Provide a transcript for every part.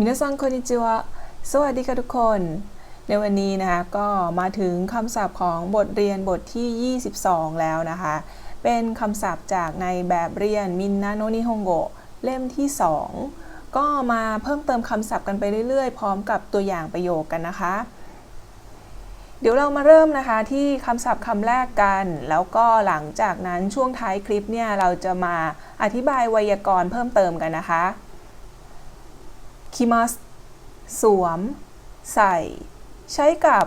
มินาซังคอนิจิวะสวัสดีค่ะทุกคน ในวันนี้นะคะก็มาถึงคำศัพท์ของบทเรียนบทที่ 22 แล้วนะคะ เป็นคำศัพท์จากในแบบเรียนมินนาโนนิฮงโกเล่มที่ 2 ก็มาเพิ่มเติมคำศัพท์กันไปเรื่อยๆ พร้อมกับตัวอย่างประโยคกันนะคะ เดี๋ยวเรามาเริ่มนะคะที่คำศัพท์คำแรกกัน แล้วก็หลังจากนั้นช่วงท้ายคลิปเนี่ยเราจะมาอธิบายไวยากรณ์เพิ่มเติมกันนะคะ คิมัสสวม ใส่ ใช้กับ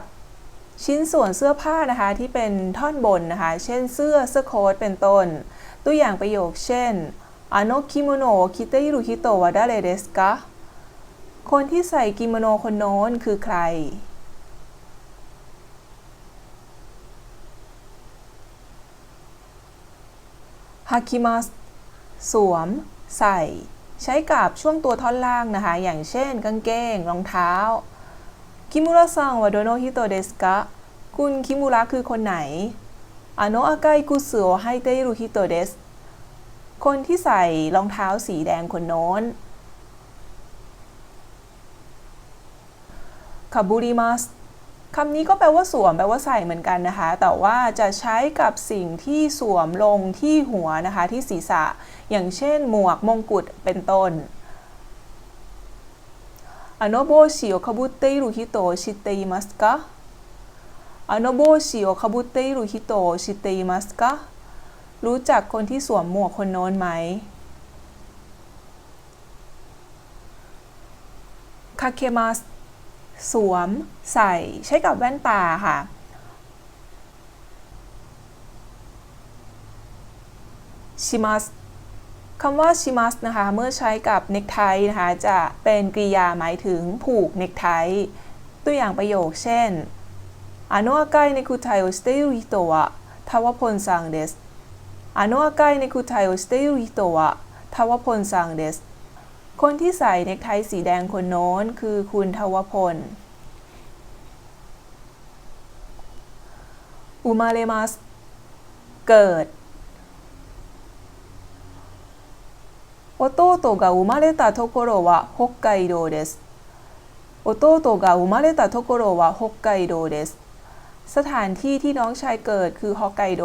ชิ้นส่วนเสื้อผ้านะคะที่เป็นท่อนบนนะคะ เช่นเสื้อเสื้อโค้ทเป็นต้น ตัวอย่างประโยคเช่นอโนคิโมโนคิเตยุคิโตวาดาเลเดสกะคนที่ใส่กิโมโนคนโน้นคือใคร ฮากิมัส สวม ใส่ ใช้กับช่วงตัวท่อนล่างนะคะ อย่างเช่น กางเกง รองเท้าคิมุระซังวะโดโนฮิโตเดสกะคุณคิมุระคือคนไหนอโนอากายกุสึโอไฮเตรุฮิโตเดสคนที่ใส่รองเท้าสีแดงคนโน้นคาบูริมัส คำนี้ก็แปลว่าสวม แปลว่าใส่เหมือนกันนะคะ แต่ว่าจะใช้กับสิ่งที่สวมลงที่หัวนะคะ ที่ศีรษะ อย่างเช่น หมวก มงกุฎ เป็นต้นあの帽子をかぶっている人を知っていますかあの帽子をかぶっている人を知っていますかรู้จักคนที่สวมหมวกคนโน้นไหม คาเคมั ส สวม ใส่ ใช้กับแว่นตาค่ะ ชิมัส คำว่าชิมัสนะคะ เมื่อใช้กับเนคไทนะคะ จะเป็นกริยาหมายถึงผูกเนคไท ตัวอย่างประโยคเช่นあの赤いネクタイをしている人はタワポンさんです。あの赤いネクタイをしている人はทวพลซังเดส คนที่ใส่เนคไทสีแดงคนโน้นคือคุณทวพล อุมาเลมัส เกิด弟が生まれたところは北海道です。弟が生まれたところは北海道です。สถานที่ที่น้องชายเกิดคือฮอกไกโด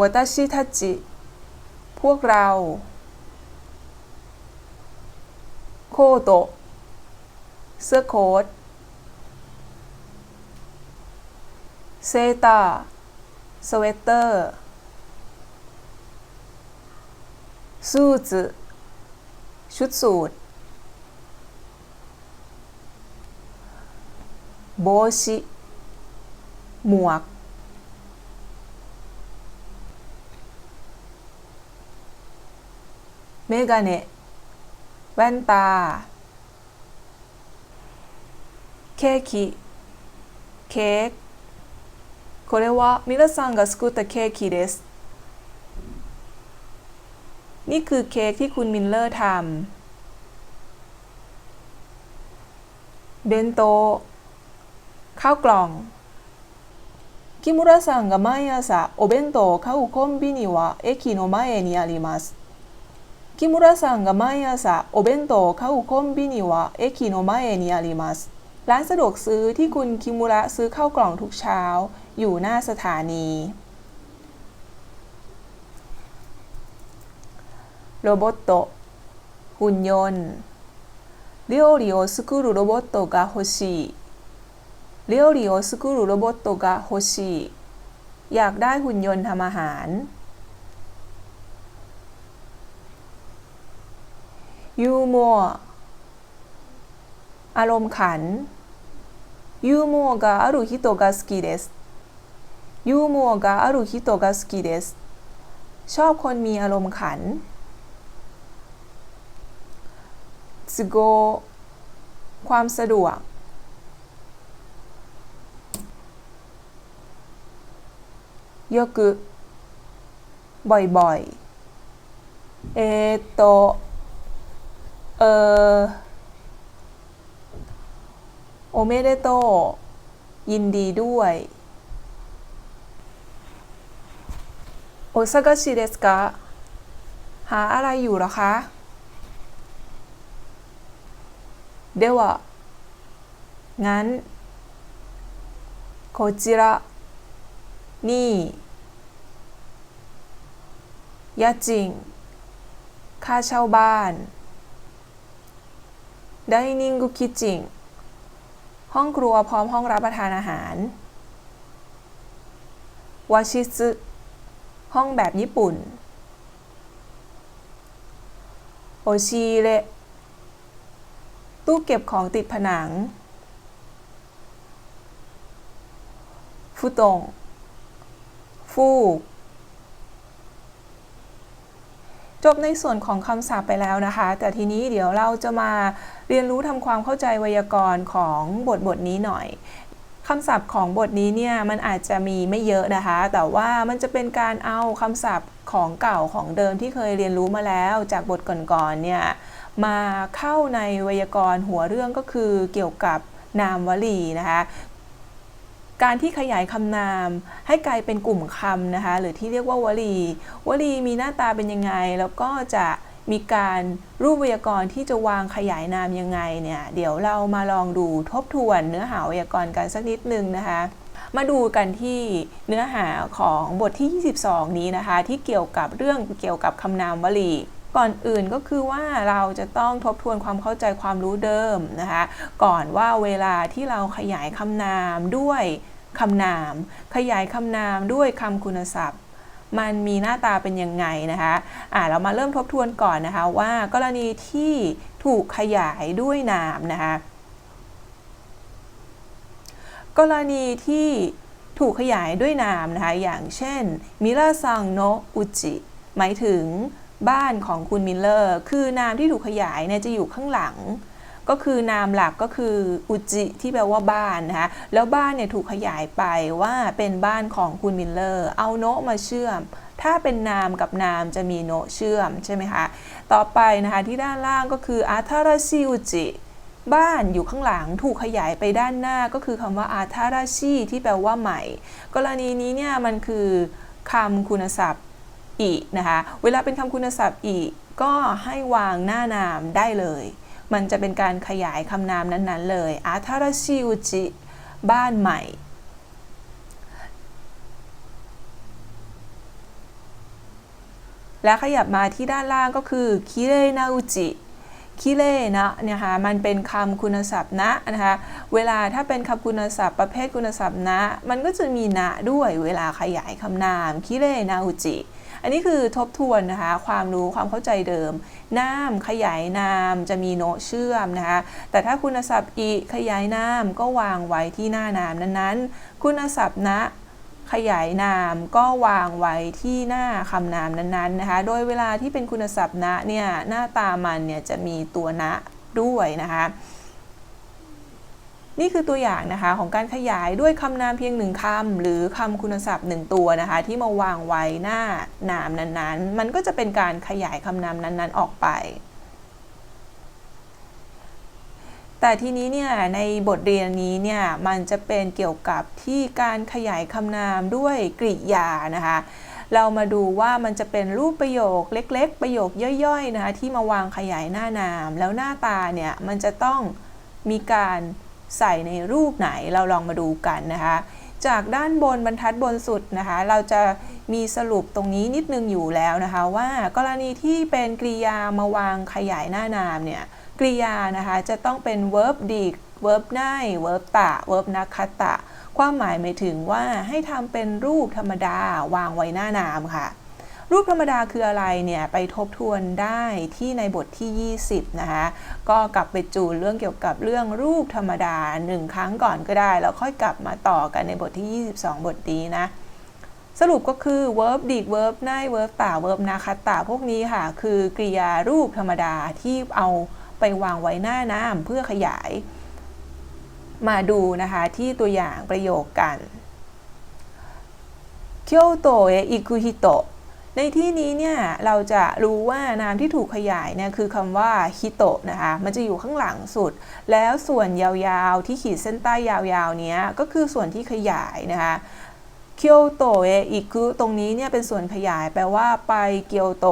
วัตชิทัจิ พวกเรา โคโตเสื้อโค้ทเซตาสเวตเตอร์สูทชุดสูทโบชิหมวก เมกาเนะแว่นตา เคคิเค้กこれは皆さんが作ったケーキですนี่คือเค้กที่คุณมินเลอร์ทำเบนโต ข้าวกล่อง木村さんが毎朝お弁当を買うコンビニは駅の前にあります 木村さんが毎朝お弁当を買うコンビニは駅の前にありますร้านสะดวกซื้อที่คุณคิมุระซื้อข้าวกล่องทุกเช้า อยู่หน้าสถานี โรบอตโต หุ่นยนต์料理を作るロボットが欲しい料理を作るロボットが欲しいอยากได้หุ่นยนต์ทำอาหาร ยูมัวอารมณ์ขันยูมัวกาอารุฮิโตกาสกิเดสยูมัวกาอารุฮิโตกาสกิเดสชอบคนมีอารมณ์ขันสโกความสะดวกยกบ่อยๆ เอโต เออโอเมเดโตยินดีด้วยโอซากะชิเดสกะหาอะไรอยู่หรอคะเดวะงั้นโคจิระนี่ยาจิงค่าเช่าบ้าน ไดนิ่งกุคิจิงห้องครัวพร้อมห้องรับประทานอาหารวาชิซึห้องแบบญี่ปุ่น โอชิเระตู้เก็บของติดผนัง ฟุตงฟูก จบในส่วนของคำศัพท์ไปแล้วนะคะ แต่ทีนี้เดี๋ยวเราจะมาเรียนรู้ทำความเข้าใจไวยากรณ์ของบทบทนี้หน่อยคำศัพท์ของบทนี้เนี่ยมันอาจจะมีไม่เยอะนะคะ แต่ว่ามันจะเป็นการเอาคำศัพท์ของเก่าของเดิมที่เคยเรียนรู้มาแล้วจากบทก่อนๆเนี่ยมาเข้าในไวยากรณ์หัวเรื่องก็คือเกี่ยวกับนามวลีนะคะ การที่ขยายคำนามให้กลายเป็นกลุ่มคำนะคะ หรือที่เรียกว่าวลี วลีมีหน้าตาเป็นยังไง แล้วก็จะมีการรูปไวยากรณ์ที่จะวางขยายนามยังไงเนี่ย เดี๋ยวเรามาลองดูทบทวนเนื้อหาไวยากรณ์กันสักนิดนึงนะคะ มาดูกันที่เนื้อหาของบทที่ 22 นี้นะคะ ที่เกี่ยวกับเรื่องเกี่ยวกับคำนามวลี ก่อนอื่นก็คือว่าเราจะต้องทบทวนความเข้าใจความรู้เดิมนะคะก่อนว่าเวลาที่เราขยายคำนามด้วยคำนาม ขยายคำนามด้วยคำคุณศัพท์มันมีหน้าตาเป็นยังไงนะคะอ่าเรามาเริ่มทบทวนก่อนนะคะว่ากรณีที่ถูกขยายด้วยนามนะคะกรณีที่ถูกขยายด้วยนามนะคะอย่างเช่นมิราซังโนอุจิหมายถึง บ้านของคุณมิลเลอร์ คือนามที่ถูกขยายเนี่ยจะอยู่ข้างหลัง ก็คือนามหลักก็คืออุจิที่แปลว่าบ้านนะคะแล้วบ้านเนี่ยถูกขยายไปว่าเป็นบ้านของคุณมิลเลอร์ เอาโนะมาเชื่อม ถ้าเป็นนามกับนามจะมีโนะเชื่อมใช่ไหมคะ ต่อไปนะคะที่ด้านล่างก็คืออาทาราชิอุจิบ้านอยู่ข้างหลังถูกขยายไปด้านหน้าก็คือคำว่าอาทาราชิที่แปลว่าใหม่ กรณีนี้เนี่ยมันคือคำคุณศัพท์ อีนะคะ เวลาเป็นคำคุณศัพท์อีก็ให้วางหน้านามได้เลย มันจะเป็นการขยายคำนามนั้นๆ เลยอาทาราชิอุจิบ้านใหม่และขยับมาที่ด้านล่างก็คือคิเรนาอุจิคิเรนะเนี่ยค่ะมันเป็นคำคุณศัพท์นะนะคะ เวลาถ้าเป็นคำคุณศัพท์ประเภทคุณศัพท์นะ มันก็จะมีนะด้วยเวลาขยายคำนามคิเรนาอุจิ อันนี้คือทบทวนนะคะ ความรู้ความเข้าใจเดิม นามขยายนามจะมีโนเชื่อมนะคะ แต่ถ้าคุณศัพท์อีขยายนามก็วางไว้ที่หน้านามนั้นๆ คุณศัพท์นะขยายนามก็วางไว้ที่หน้าคำนามนั้นๆนะคะ โดยเวลาที่เป็นคุณศัพท์นะเนี่ยหน้าตามันเนี่ยจะมีตัวนะด้วยนะคะ นี่คือตัวอย่างนะคะของการขยายด้วยคำนามเพียงหนึ่งคำหรือคำคุณศัพท์หนึ่งตัวนะคะ ที่มาวางไว้หน้านามนั้นๆ มันก็จะเป็นการขยายคำนามนั้นๆออกไป แต่ทีนี้เนี่ยในบทเรียนนี้เนี่ยมันจะเป็นเกี่ยวกับที่การขยายคำนามด้วยกริยานะคะเรามาดูว่ามันจะเป็นรูปประโยคเล็ก ๆ ประโยคย่อยๆนะคะที่มาวางขยายหน้านาม แล้วหน้าตาเนี่ยมันจะต้องมีการ ใส่ในรูปไหนเราลองมาดูกันนะคะ จากด้านบนบรรทัดบนสุดนะคะ เราจะมีสรุปตรงนี้นิดนึงอยู่แล้วนะคะ ว่ากรณีที่เป็นกริยามาวางขยายหน้านามเนี่ยกริยานะคะจะต้องเป็น verb ดี verb ไน verb ตะ verb นักคตะ ความหมายหมายถึงว่าให้ทำเป็นรูปธรรมดาวางไว้หน้านามค่ะ รูปธรรมดาคืออะไรเนี่ยไปทบทวนได้ที่ในบทที่ 20 นะคะก็กลับไปจูนเรื่องเกี่ยวกับเรื่องรูปธรรมดาหนึ่งครั้งก่อนก็ได้ แล้วค่อยกลับมาต่อกันในบทที่ 22 บทนี้นะสรุปก็คือ verb ดี verb ไน verb ตา verb นาคตะพวกนี้ค่ะ คือกริยารูปธรรมดาที่เอาไปวางไว้หน้านามเพื่อขยาย มาดูนะคะที่ตัวอย่างประโยคกันเคียวโตเออิคุฮิโต ในที่นี้เนี่ยเราจะรู้ว่านามที่ถูกขยายเนี่ยคือคำว่าฮิโตะนะคะ มันจะอยู่ข้างหลังสุด แล้วส่วนยาวๆที่ขีดเส้นใต้ยาวๆเนี้ยก็คือส่วนที่ขยายนะคะเคียวโตเออิคุตรงนี้เนี่ยเป็นส่วนขยายแปลว่าไปเกียวโต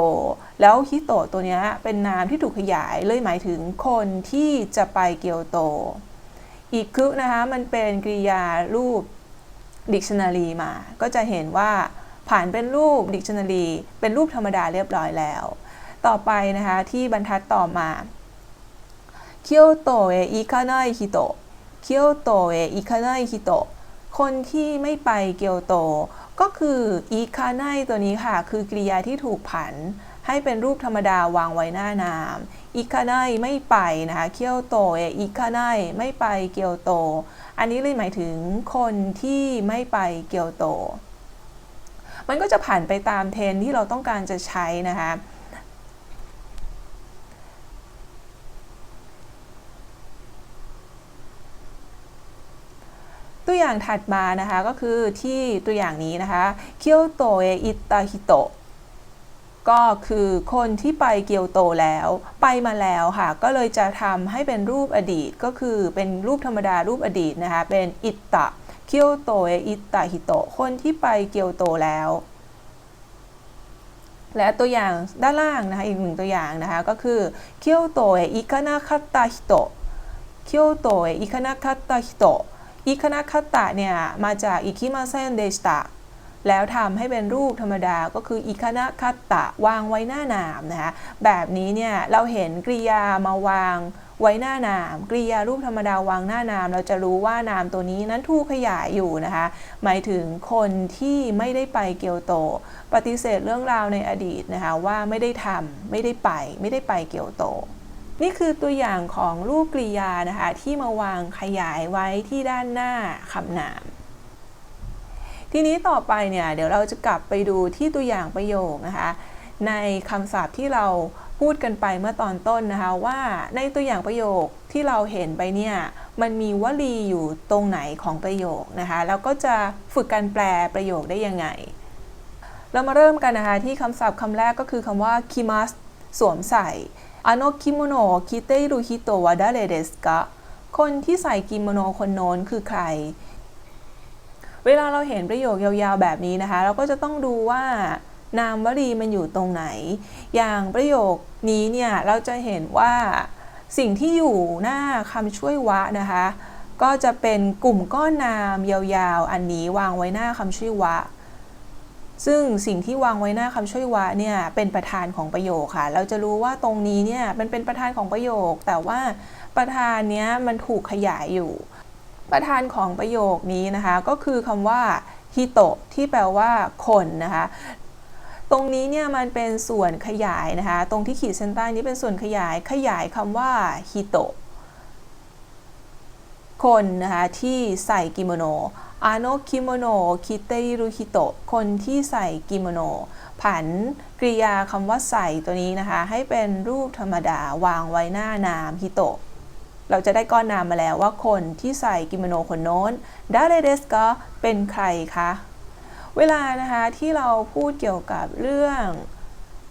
แล้วฮิโตะตัวเนี้ยเป็นนามที่ถูกขยายเลยหมายถึงคนที่จะไปเกียวโตอิคุนะคะมันเป็นกริยารูป dictionary มา ก็จะเห็นว่า ผ่านเป็นรูป dictionary เป็นรูปธรรมดาเรียบร้อยแล้ว ต่อไปนะคะที่บรรทัดต่อมาเคียวโตเออิคาไนฮิโตเคียวโตเออิคาไนฮิโตคนที่ไม่ไปเกียวโต ก็คืออิคาไนตัวนี้ค่ะ คือกริยาที่ถูกผัน ให้เป็นรูปธรรมดาวางไว้หน้านามอิคาไนไม่ไปนะคะเคียวโตเออิคาไนไม่ไปเกียวโต อันนี้เลยหมายถึงคนที่ไม่ไปเกียวโต มันก็จะผ่านไปตามเทรนที่เราต้องการจะใช้นะคะตัวอย่างถัดมานะคะก็คือที่ตัวอย่างนี้นะคะเคียวโตเออิตาฮิโตะก็คือคนที่ไปเกียวโตแล้วไปมาแล้วค่ะ ก็เลยจะทำให้เป็นรูปอดีตก็คือเป็นรูปธรรมดารูปอดีตนะคะ เป็นอิตะ เคียวโตเออิตาฮิโตะคนที่ไปเกียวโตแล้ว และตัวอย่างด้านล่างนะคะอีกหนึ่งตัวอย่างนะคะก็คือเคียวโตเออิคานาคาตาฮิโตะเคียวโตเออิคานาคาตาฮิโตะอิคานาคาตะเนี่ยมาจากอิคิมาเซนเดชตะแล้วทำให้เป็นรูปธรรมดาก็คืออิคานาคาตะวางไว้หน้านามนะคะแบบนี้เนี่ยเราเห็นกริยามาวาง ไว้หน้านามกริยารูปธรรมดาวางหน้านาม เราจะรู้ว่านามตัวนี้นั้นถูกขยายอยู่นะคะ หมายถึงคนที่ไม่ได้ไปเกียวโต ปฏิเสธเรื่องราวในอดีตนะคะว่าไม่ได้ทำไม่ได้ไป ไม่ได้ไปเกียวโตนี่คือตัวอย่างของรูปกริยานะคะที่มาวางขยายไว้ที่ด้านหน้าคำนาม ทีนี้ต่อไปเนี่ยเดี๋ยวเราจะกลับไปดูที่ตัวอย่างประโยคนะคะ ในคำศัพท์ที่เราพูดกันไปเมื่อตอนต้นนะคะว่าในตัวอย่างประโยคที่เราเห็นไปเนี่ยมันมีวลีอยู่ตรงไหนของประโยคนะคะแล้วก็จะฝึกการแปลประโยคได้ยังไง เรามาเริ่มกันนะคะที่คำศัพท์คำแรกก็คือคำว่าคิมัสสวมใส่อโนคิโมโนคิเตรุฮิโตวาดาเรเดสกะคนที่ใส่กิโมโนคนโน้นคือใคร เวลาเราเห็นประโยคยาวๆแบบนี้นะคะ เราก็จะต้องดูว่า นามวลีมันอยู่ตรงไหน อย่างประโยคนี้เนี่ยเราจะเห็นว่าสิ่งที่อยู่หน้าคำช่วยวะนะคะ ก็จะเป็นกลุ่มก้อนนามยาวๆ อันนี้วางไว้หน้าคำช่วยวะ ซึ่งสิ่งที่วางไว้หน้าคำช่วยวะเนี่ยเป็นประธานของประโยคค่ะ เราจะรู้ว่าตรงนี้เนี่ยมันเป็นประธานของประโยค แต่ว่าประธานเนี้ยมันถูกขยายอยู่ ประธานของประโยคนี้นะคะ ก็คือคำว่าฮิโตะที่แปลว่าคนนะคะ ตรงนี้เนี่ยมันเป็นส่วนขยายนะคะ ตรงที่ขีดเส้นใต้นี้เป็นส่วนขยายขยายคำว่าฮิโตะคนนะคะ ที่ใส่กิโมโนอาโนกิโมโนคิเตอรุฮิโตะคนที่ใส่กิโมโน ผันกริยาคำว่าใส่ตัวนี้นะคะ ให้เป็นรูปธรรมดาวางไว้หน้านามฮิโตะเราจะได้ก้อนนามมาแล้วว่าคนที่ใส่กิโมโนคนโน้นดาเรเดสก็เป็นใครคะ เวลานะคะที่เราพูดเกี่ยวกับเรื่อง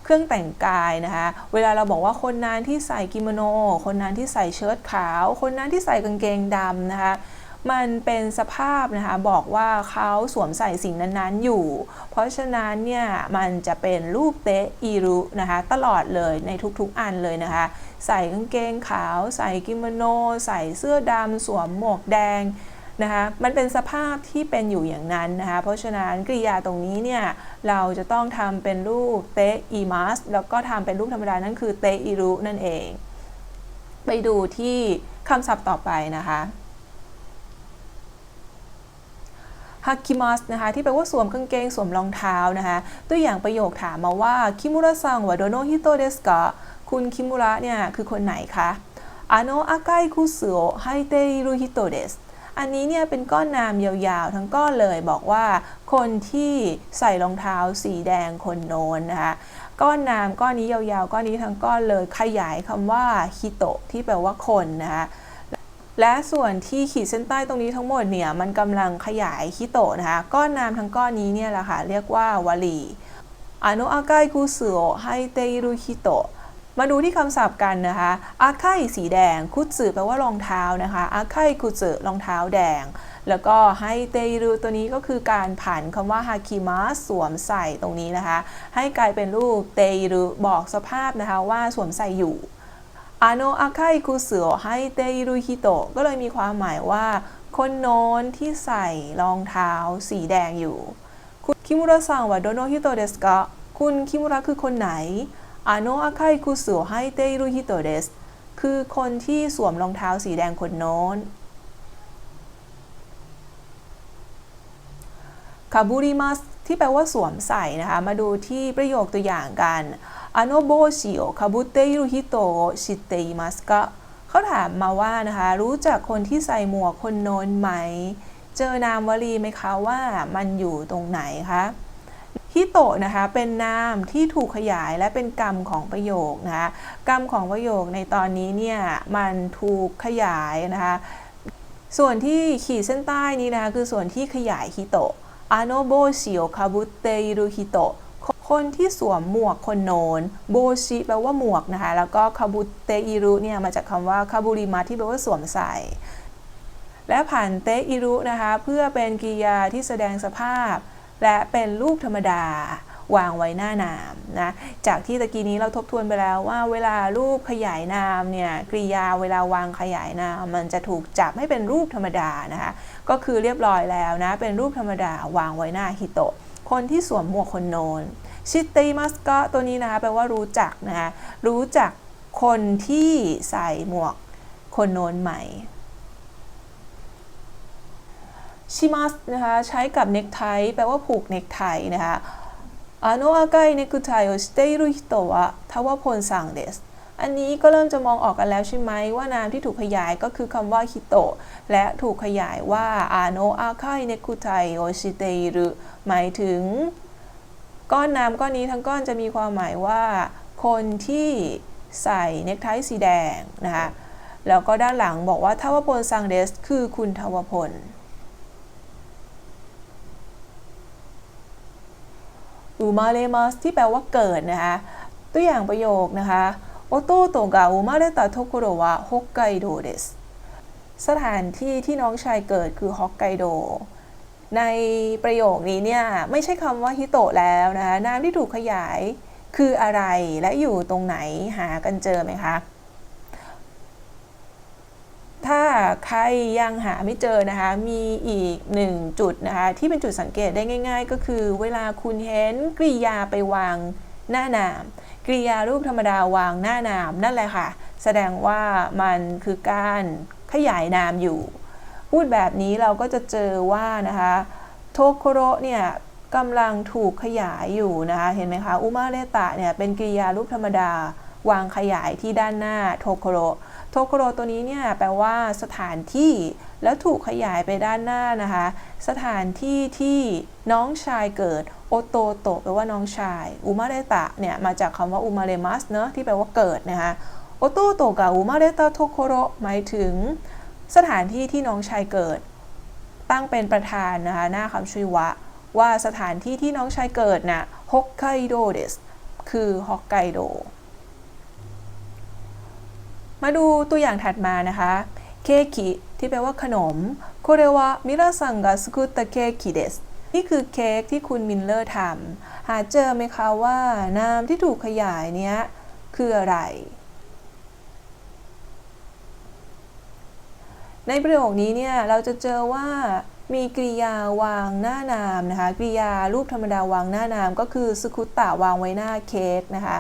เครื่องแต่งกายนะคะ เวลาเราบอกว่าคนนั้นที่ใส่กิโมโน คนนั้นที่ใส่เชิ้ตขาว คนนั้นที่ใส่กางเกงดำนะคะ มันเป็นสภาพนะคะบอกว่าเขาสวมใส่สิ่งนั้นๆอยู่ เพราะฉะนั้นเนี่ยมันจะเป็นรูปเตะอีรุนะคะตลอดเลยในทุกๆอันเลยนะคะ ใส่กางเกงขาว ใส่กิโมโน ใส่เสื้อดำสวมหมวกแดง นะคะมันเป็นสภาพที่เป็นอยู่อย่างนั้นนะคะเพราะฉะนั้นกริยาตรงนี้เนี่ยเราจะต้องทำเป็นรูปเตอีมัสแล้วก็ทำเป็นรูปธรรมดานั่นคือเตอีรุนั่นเอง ไปดูที่คำศัพท์ต่อไปนะคะฮักคิมัสนะคะที่แปลว่าสวมกางเกงสวมรองเท้านะคะตัวอย่างประโยคถามมาว่าคิมุระซังวะโดโนฮิโตเดสกะคุณคิมุระเนี่ยคือคนไหนคะอาโนอาไกคุสึโอไฮเตอิรุฮิโตเดส อันนี้เนี่ยเป็นก้อนนามยาวๆ ทั้งก้อนเลยบอกว่าคนที่ใส่รองเท้าสีแดงคนโน้นนะคะก้อนนามก้อนนี้ยาวๆ ก้อนนี้ทั้งก้อนเลยขยายคำว่าฮิโตะที่แปลว่าคนนะคะและส่วนที่ขีดเส้นใต้ตรงนี้ทั้งหมดเนี่ยมันกำลังขยายฮิโตะนะคะก้อนนามทั้งก้อนนี้เนี่ยแหละค่ะเรียกว่าวลีอนุอาไกคุสึโอไฮเตอิรุฮิโตะ มาดูที่คำศัพท์กันนะคะอาไคสีแดง คุตสึแปลว่ารองเท้านะคะอาไคคุตสึรองเท้าแดง แล้วก็ให้เตรุตัวนี้ก็คือการผันคำว่าฮาคิมะสวมใส่ตรงนี้นะคะ ให้กลายเป็นรูปเตรุบอกสภาพนะคะว่าสวมใส่อยู่อาโนอาคคุสึให้เตรุฮิโตะก็เลยมีความหมายว่า คนโน้นที่ใส่รองเท้าสีแดงอยู่ คุณคิมุระซังว่าโดโนฮิโตเดสกะคุณคิมุระคือคนไหน อโนอาคาอิคุสึให้เตรุฮิโตเดสคือคนที่สวมรองเท้าสีแดงคนโน้นคาบูริมัสที่แปลว่าสวมใส่นะคะ มาดูที่ประโยคตัวอย่างกันอโนโบชิโอคาบุเตยุฮิโตชิเตอิมัสกะเขาถามมาว่านะคะ รู้จักคนที่ใส่หมวกคนโน้นไหม เจอนามวลีไหมคะว่ามันอยู่ตรงไหนคะ ฮิโตะนะคะเป็นนามที่ถูกขยายและเป็นกรรมของประโยคนะคะกรรมของประโยคในตอนนี้เนี่ยมันถูกขยายนะคะส่วนที่ขีดเส้นใต้นี้นะคะคือส่วนที่ขยายฮิโตะอาโนโบชิโอคาบุเตอิรุฮิโตะคนที่สวมหมวกคนโนนโบชิแปลว่าหมวกนะคะ แล้วก็คาบุเตอิรุเนี่ยมาจากคำว่าคาบุริมาที่แปลว่าสวมใส่ และผ่านเตอิรุนะคะ เพื่อเป็นกริยาที่แสดงสภาพ และเป็นรูปธรรมดาวางไว้หน้านามนะจากที่ตะกี้นี้เราทบทวนไปแล้วว่าเวลารูปขยายนามเนี่ยกริยาเวลาวางขยายนามมันจะถูกจับให้เป็นรูปธรรมดานะคะก็คือเรียบร้อยแล้วนะเป็นรูปธรรมดาวางไว้หน้าฮิโตะคนที่สวมหมวกคนโนนชิเตมัสก็ตัวนี้นะคะแปลว่ารู้จักนะคะรู้จักคนที่ใส่หมวกคนโนนใหม่ ชิมัสนะคะใช้กับเน็กไทแปลว่าผูกเน็กไทนะคะอาโนะอากายเนกุไทโอสเตรุฮิโตะทวพลสังเดสอันนี้ก็เริ่มจะมองออกกันแล้วใช่ไหมว่านามที่ถูกขยายก็คือคำว่าฮิโตะและถูกขยายว่าอาโนอาคายเนกุไทโอชิเตรุหมายถึง ก้อนนามก้อนนี้ทั้งก้อนจะมีความหมายว่า คนที่ใส่เนคไทสีแดงนะคะแล้วก็ด้านหลังบอกว่าทวพลซังเดส คือคุณทวพล อุมาเลมัสที่แปลว่าเกิดนะคะตัวอย่างประโยคนะคะโอโตโตกะอุมาเลตะโทโกโรวะฮอกไกโดเดสสถานที่ที่น้องชายเกิดคือฮอกไกโดในประโยคนี้เนี่ยไม่ใช่คำว่าฮิโตะแล้วนะคะนามที่ถูกขยายคืออะไรและอยู่ตรงไหนหากันเจอไหมคะ ถ้าใครยังหาไม่เจอนะคะ มีอีกหนึ่งจุดนะคะ ที่เป็นจุดสังเกตได้ง่าย ๆ ก็คือ เวลาคุณเห็นกริยาไปวางหน้านาม กริยารูปธรรมดาวางหน้านาม นั่นแหละค่ะ แสดงว่ามันคือการขยายนามอยู่ พูดแบบนี้เราก็จะเจอว่านะคะโทโคโรเนี่ยกำลังถูกขยายอยู่นะคะ เห็นไหมคะอุมาเรตะเนี่ยเป็นกริยารูปธรรมดาวางขยายที่ด้านหน้าโทโคโร โทโคโรตัวนี้เนี่ยแปลว่าสถานที่แล้วถูกขยายไปด้านหน้านะคะ สถานที่ที่น้องชายเกิดโอโตโตแปลว่าน้องชายอุมาเรตะเนี่ยมาจากคำว่าอุมาเรมัสเนอะที่แปลว่าเกิดนะคะโอโตโตกับอุมาเรตะโทโคโรหมายถึง สถานที่ที่น้องชายเกิด ตั้งเป็นประธานนะคะหน้าคำช่วยวะ ว่าสถานที่ที่น้องชายเกิดนะ่ะฮอกไกโดเดสคือฮอกไกโด มาดูตัวอย่างถัดมานะคะเคคิที่แปลว่าขนมโคเรวะมิราซังกะสกุตะเคคิเดสนี่คือเค้กที่คุณมินเลอร์ทำหาเจอไหมคะว่านามที่ถูกขยายเนี้ยคืออะไร ในประโยคนี้เนี่ยเราจะเจอว่ามีกริยาวางหน้านามนะคะกริยารูปธรรมดาวางหน้านามก็คือสกุตตะวางไว้หน้าเค้กนะคะ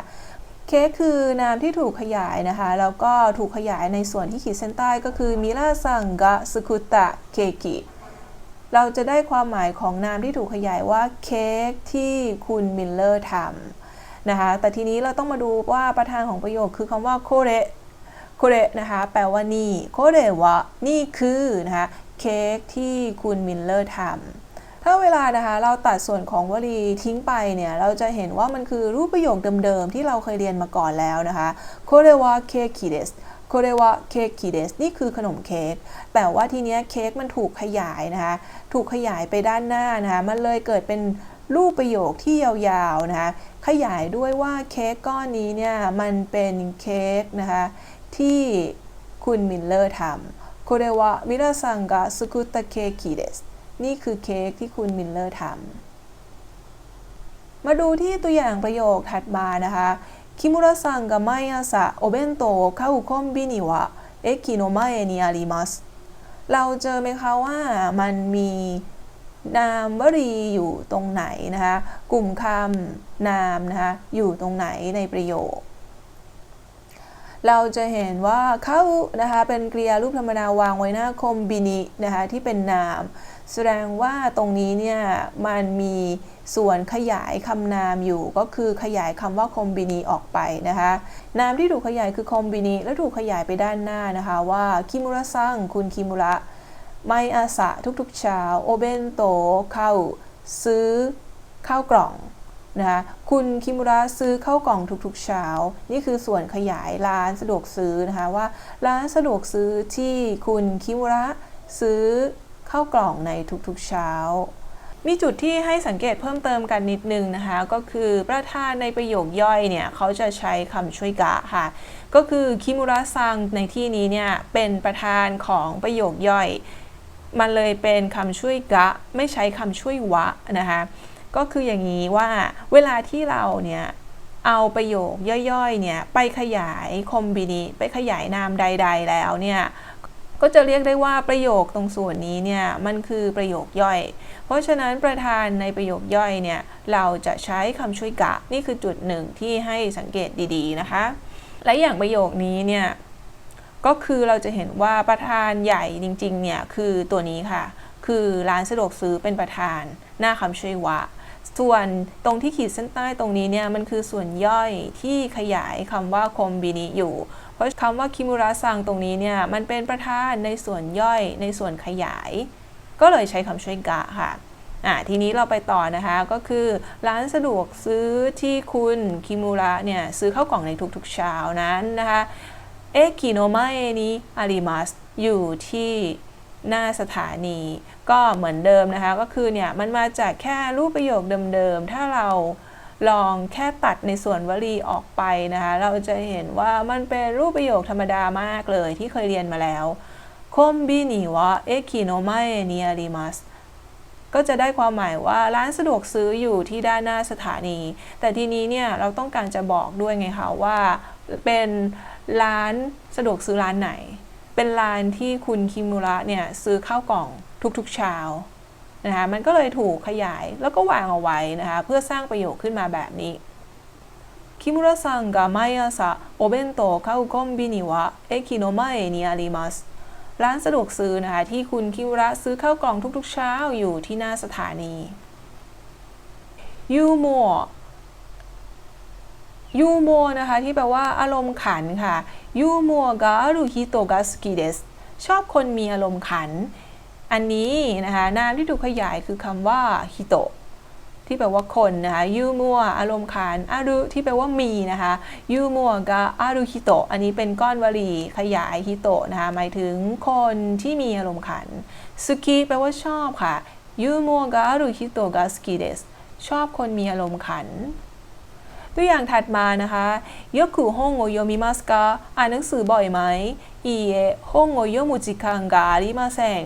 เค้กคือนามที่ถูกขยายนะคะ แล้วก็ถูกขยายในส่วนที่ขีดเส้นใต้ก็คือมิราซังกะสกุตตะเคกิเราจะได้ความหมายของนามที่ถูกขยายว่าเค้กที่คุณมิลเลอร์ทำนะคะ แต่ทีนี้เราต้องมาดูว่าประธานของประโยคคือคำว่าโคเรโคเรนะคะ แปลว่านี่โคเรวะนี่คือนะคะ เค้กที่คุณมิลเลอร์ทำ ถ้าเวลานะคะเราตัดส่วนของวลีทิ้งไปเนี่ยเราจะเห็นว่ามันคือรูปประโยคเดิมๆที่เราเคยเรียนมาก่อนแล้วนะคะโคเรวาเคคิเดสโคเรวาเคคิเดสนี่คือขนมเค้กแต่ว่าทีเนี้ยเค้กมันถูกขยายนะคะถูกขยายไปด้านหน้านะคะมันเลยเกิดเป็นรูปประโยคที่ยาวๆนะคะขยายด้วยว่าเค้กก้อนนี้เนี่ยมันเป็นเค้กนะคะที่คุณมินเลอร์ทำโคเรวามิราซังกะสุกุตะเคคิเดส นี่คือเค้กที่คุณมิลเลอร์ทำมาดูที่ตัวอย่างประโยคถัดมานะคะคิมุระซังกับไมอาสะโอเบนโตะเข้าคอมบินิวะเอคิโนมาเอนิอาริมัสเราเจอไหมคะว่ามันมีนามวลีอยู่ตรงไหนนะคะ กลุ่มคำนามนะคะ อยู่ตรงไหนในประโยค เราจะเห็นว่าเขานะคะเป็นกริยารูปธรรมดาวางไว้หน้าคมบินินะคะที่เป็นนาม แสดงว่าตรงนี้เนี่ยมันมีส่วนขยายคำนามอยู่ก็คือขยายคำว่าคมบินีออกไปนะคะนามที่ถูกขยายคือคมบินีและถูกขยายไปด้านหน้านะคะว่าคิมุระซังคุณคิมุระไมอาสะทุกๆเช้าโอเบนโตเข้าซื้อข้าวกล่อง นะคะคุณคิมุระซื้อข้าวกล่องทุกๆเช้า นี่คือส่วนขยายร้านสะดวกซื้อนะคะว่าร้านสะดวกซื้อที่คุณคิมุระซื้อข้าวกล่องในทุกๆเช้า มีจุดที่ให้สังเกตเพิ่มเติมกันนิดนึงนะคะ ก็คือประธานในประโยคย่อยเนี่ยเขาจะใช้คำช่วยกะค่ะ ก็คือคิมุระซังในที่นี้เนี่ยเป็นประธานของประโยคย่อย มันเลยเป็นคำช่วยกะ ไม่ใช้คำช่วยวะนะคะ ก็คืออย่างนี้ว่าเวลาที่เราเนี่ยเอาประโยคย่อยๆเนี่ยไปขยายคอมบินีไปขยายนามใด ๆ แล้วเนี่ยก็จะเรียกได้ว่าประโยคตรงส่วนนี้เนี่ยมันคือประโยคย่อย เพราะฉะนั้นประธานในประโยคย่อยเนี่ยเราจะใช้คำช่วยกะนี่คือจุดหนึ่งที่ให้สังเกตดีๆนะคะ และอย่างประโยคนี้เนี่ยก็คือเราจะเห็นว่าประธานใหญ่จริงๆเนี่ยคือตัวนี้ค่ะ คือร้านสะดวกซื้อเป็นประธานหน้าคำช่วยวะ ส่วนตรงที่ขีดเส้นใต้ตรงนี้เนี่ยมันคือส่วนย่อยที่ขยายคำว่าคอมบินิอยู่ เพราะคำว่าคิมุระซังตรงนี้เนี่ยมันเป็นประธานในส่วนย่อยในส่วนขยาย ก็เลยใช้คำช่วยกะค่ะอะทีนี้เราไปต่อนะคะก็คือร้านสะดวกซื้อที่คุณคิมุระเนี่ยซื้อข้าวกล่องในทุกๆเช้านั้นนะคะเอกิโนมาเอนิอาริมัสอยู่ที่หน้าสถานี ก็เหมือนเดิมนะคะ ก็คือเนี่ยมันมาจากแค่รูปประโยคเดิมๆ ถ้าเราลองแค่ตัดในส่วนวลีออกไปนะคะ เราจะเห็นว่ามันเป็นรูปประโยคธรรมดามากเลยที่เคยเรียนมาแล้วคอมบินิวะเอกิโนมาเอนิอาริมัสก็จะได้ความหมายว่าร้านสะดวกซื้ออยู่ที่ด้านหน้าสถานี แต่ทีนี้เนี่ยเราต้องการจะบอกด้วยไงคะว่าเป็นร้านสะดวกซื้อร้านไหน เป็นร้านที่คุณคิมุระเนี่ยซื้อข้าวกล่อง ทุกๆเช้านะคะมันก็เลยถูกขยายแล้วก็วางเอาไว้นะคะเพื่อสร้างประโยคขึ้นมาแบบนี้คิมุระซังが毎朝お弁当を買うコンビニは駅の前にありますร้านสะดวกซื้อนะคะที่คุณคิมุระซื้อข้าวกล่องทุกๆเช้าอยู่ที่หน้าสถานียูโมยูโมนะคะที่แปลว่าอารมณ์ขันค่ะยูโมกาลุฮิโตกาสกิเดสชอบคนมีอารมณ์ขัน อันนี้นะคะนามที่ถูกขยายคือคำว่าฮิโตะที่แปลว่าคนนะคะยูมัวอารมณ์ขันอารุที่แปลว่ามีนะคะยูมัวกาอารุฮิโตะอันนี้เป็นก้อนวลีขยายฮิโตะนะคะหมายถึงคนที่มีอารมณ์ขันสุกิแปลว่าชอบค่ะยูมัวกาอารุฮิโตะกาสกิเดสชอบคนมีอารมณ์ขัน ตัวอย่างถัดมานะคะยกุฮงโอโยมิมัสกะอ่านหนังสือบ่อยไหมอีเอฮงโอโยมุจิคังกาลิมาเซง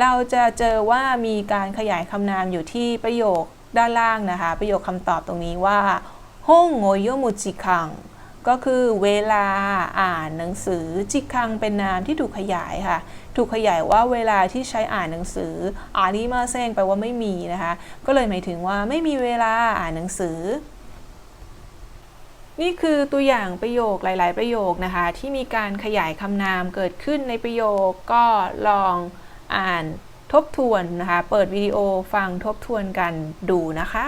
เราจะเจอว่ามีการขยายคำนามอยู่ที่ประโยคด้านล่างนะคะ ประโยคคำตอบตรงนี้ว่าฮงโอโยมุจิคังก็คือเวลาอ่านหนังสือจิคังเป็นนามที่ถูกขยายค่ะ ถูกขยายว่าเวลาที่ใช้อ่านหนังสืออาริมาเซงแปลว่าไม่มีนะคะ ก็เลยหมายถึงว่าไม่มีเวลาอ่านหนังสือ นี่คือตัวอย่างประโยคหลาย ๆ ประโยคนะคะ ที่มีการขยายคำนามเกิดขึ้นในประโยคก็ลอง อ่านทบทวนนะคะ เปิดวิดีโอฟังทบทวนกันดูนะคะ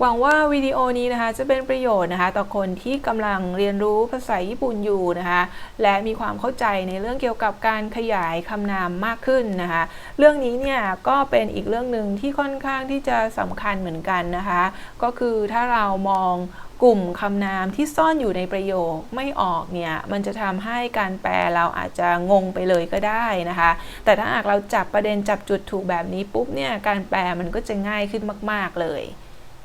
หวังว่าวิดีโอนี้นะคะจะเป็นประโยชน์นะคะ ต่อคนที่กำลังเรียนรู้ภาษาญี่ปุ่นอยู่นะคะ และมีความเข้าใจในเรื่องเกี่ยวกับการขยายคำนามมากขึ้นนะคะ เรื่องนี้เนี่ยก็เป็นอีกเรื่องหนึ่งที่ค่อนข้างที่จะสำคัญเหมือนกันนะคะ ก็คือถ้าเรามอง กลุ่มคำนามที่ซ่อนอยู่ในประโยคไม่ออกเนี่ยมันจะทำให้การแปลเราอาจจะงงไปเลยก็ได้นะคะ แต่ถ้าหากเราจับประเด็นจับจุดถูกแบบนี้ปุ๊บเนี่ยการแปลมันก็จะง่ายขึ้นมาก ๆเลย